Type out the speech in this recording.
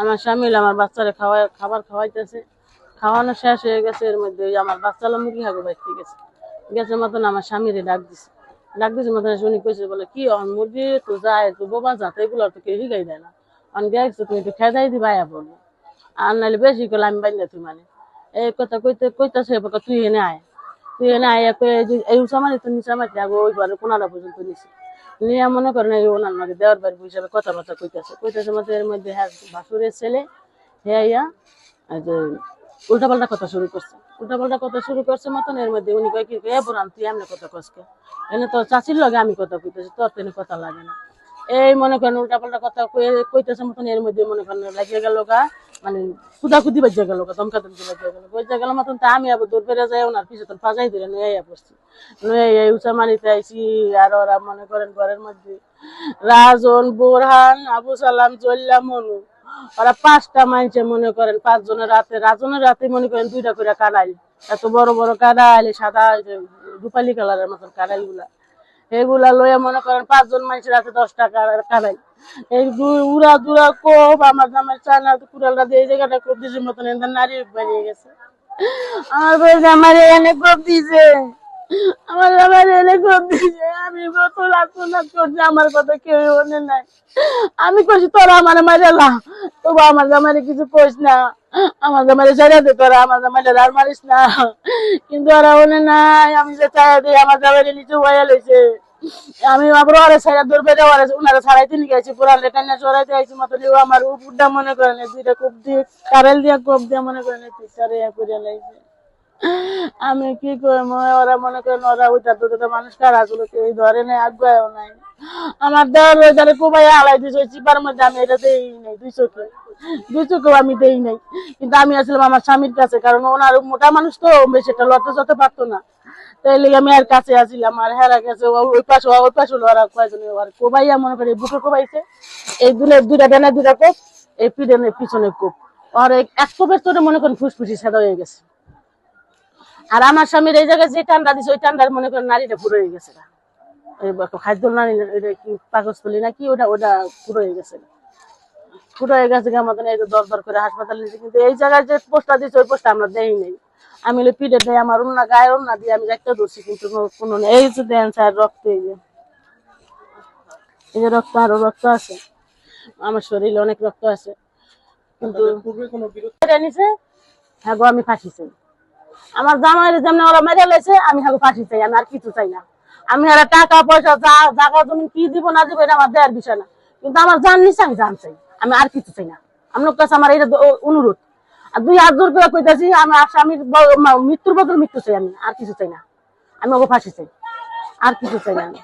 আমার স্বামী আমার বাচ্চারা খাওয়া খাবার খাওয়াইতেছে। খাওয়ানো শেষ হয়ে গেছে এর মধ্যে আমার বাচ্চালা মুরগি হাগো বাইতে গেছে। গেছে মতন আমার স্বামীরে ডাক দিছে। ডাক দিছে মতন শুনি কইছে বলে কি অন মুরগি? তো যায় তো বোবা যাতে এগুলো তো কেউ হিগাই দেয় না। অন গেছে তুমি একটু খেদাই দিবা আয়া বলব আর নাহলে বেশি করলে আমি বাইন্দা তুই মানে। এই কথা কইতে কইতাছে তুই এনে আয়। কই এই এই উঁচামারি তো নিচামারি আগে ওই বারে কোনারা পর্যন্ত নিছে। নিয়ে মনে করেন, এই ওনার মাকে দেওয়ার বাড়ি হিসাবে কথাবার্তা কইতেছে। কইতেছে মধ্যে এর মধ্যে হ্যাঁ ভাসুরের ছেলে হ্যাঁ ইয়া যে, উল্টাপাল্টা কথা শুরু করছে। উল্টাপাল্টা কথা শুরু করছে মতন এর মধ্যে উনি কয় কি, এ বোরান তুই এমনি কথা কসকে এনে তোর চাচির লগে আমি কথা কইতেছি, তোর তেনে কথা লাগে না। এই মনে করেন উল্টাপাল্টা কথা কইতেছে মতন এর মধ্যে মনে করেন লাগিয়ে গেল গা মানে কুদাকুদি বাজিয়ে গেল গা দমকা দমকি বাজিয়ে গেল বাজিয়ে গেল মতন তা আমি আবার দৌড় বেড়ে যাই ওনার পিছনে পাজাই ধরে নিয়ে আইয়া পড়ছি। নিয়ে এই মারিতে আইছি, আর ওরা মনে করেন ঘরের মধ্যে, রাজন বোরহান, আবু সালাম জল্লা মনু ওরা পাঁচটা মাইনছে মনে করেন, পাঁচজনের রাতে, রাজনের রাতে মনে করেন দুইটা করে কানাইল এত বড় বড় কানাইল সাদা রূপালী কালারের মতন কানাইলগুলা এগুলা লইয়া মনে করেন পাঁচজন মানুষের রাতে দশ টাকা কানাই দুরা কোপ, আমার মতন নারী গেছে। আমার দিছে। আমার আমি করছি কথা কেউ নাই। আমি তোরা আমার মারেলা তবু আমার জামাইরে কিছু কইস না। আমার জামাইরে ছেড়ে দে তোরা, আমার জামাইরে আর মারিস না। কিন্তু ওরা মনে নাই, আমি যে চাই দিই, আমার জামাইরে নিচে বয়া লইছে। আমি আবার ওরে ছাড়া দূর বেড়ে ওরে উনারা ছাড়াইতে নিয়ে গেছি, পুরা লেটা চড়াইতে আইছি মতো আমার উপরটা মনে করেন এই দুইটা কোপ দিয়ে, কারেল দিয়ে কোপ দিয়ে মনে করেন এই পিসারে ইয়া করে লাইছে। আমি কি করব ওরা মনে করেন ওরা ওইটা দুটো মানুষ কারা গুলো এই ধরে নেই আগ্রহ নাই। আমার দেওয়ার ওই ধারে কোবাই আলাই দিয়েছে চিপার মধ্যে আমি এটা দেই নাই, দুই চোখে। দুই চোখেও আমি দেই নাই। কিন্তু আমি আসলাম আমার স্বামীর কাছে, কারণ ওনার মোটা মানুষ তো, বেশি একটা লড়তে যেতে পারতো না। তাই আমি আর কাছে আসিলাম, আর হেরা গেছে ওই পাশে ওই পাশে আর কোবাইয়া মনে বুকে কোবাইছে এই দুলে ডানা কোপ, এই পিছনে কোপ। আর এক কোপের তোরে মনে করেন ফুসফুসি সাদা হয়ে গেছে। আর আমার স্বামীর এই জায়গায় যে টান্ডা দিছে, ওই টান্ডার মনে করেন নারীটা পুরো হয়ে গেছে। খাদ্য নারী, এটা কি পাকস্থলী না কি, ওটা ওটা পুরো হয়ে গেছে পুরো হয়ে গেছে মতন এই দর দর করে হাসপাতালে কিন্তু এই জায়গায় যে পোস্টটা দিচ্ছে ওই পোস্টটা আমরা দেই নাই। আমি পিঠে দেয় আমার অন্য গায়ে অন্য দিয়ে আমি একটা ধরছি কিন্তু কোনো-। এই যে দেন স্যার রক্ত এই যে। এই যে রক্ত আরও রক্ত আছে। আমার শরীরে অনেক রক্ত আছে। কিন্তু নিছে? হ্যাঁ গো আমি ফাঁসি চাই। আমার জামাইরে যেমন ওরা মেরে লেছে আমি হ্যাঁ ফাঁসি চাই আমি আর কিছু চাই না। আমি আর টাকা পয়সা যা জায়গা জমি কি দিব না দিব এটা আমার দেওয়ার বিষয় না। কিন্তু আমার জান নিছে আমি জান চাই। আমি আর কিছু চাই না। আপনার কাছে আমার এটা অনুরোধ। দুই হাত জোর করে কইতাছি আমি ব- মৃত্যুর বদল মৃত্যু চাই আমি, আর কিছু চাই না আমি ওকে চাই, আর কিছু চাই না আমি।